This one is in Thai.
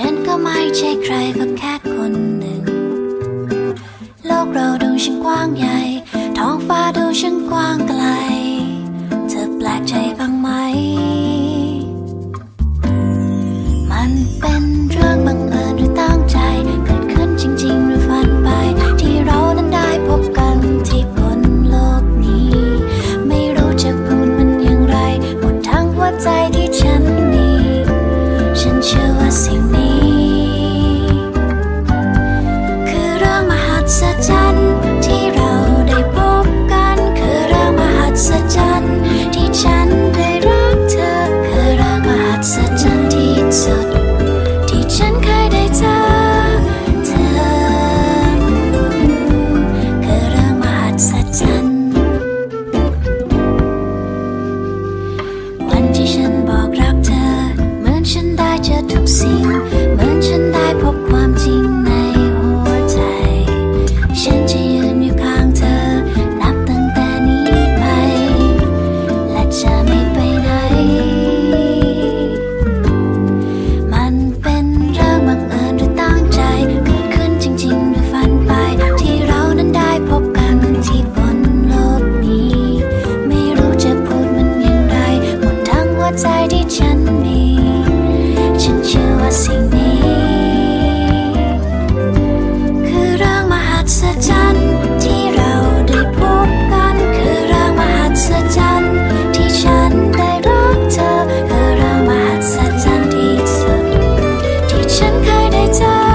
ฉันก็ไม่ใช่ใครก็แค่คนหนึ่ง โลกเราดูช่างกว้างใหญ่ ท้องฟ้าดูช่างกว้างไกล เธอแปลกใจบ้างไหม มันเป็นเรื่องบังเอิญหรือตั้งใจ เกิดขึ้นจริง ๆ หรือฝันไป ที่เรานั้นได้พบกันที่บนโลกนี้ ไม่รู้จะพูดมันอย่างไรหมดทั้งหัวใจที่ฉันมี ฉันเชื่อว่าสิ่ง 家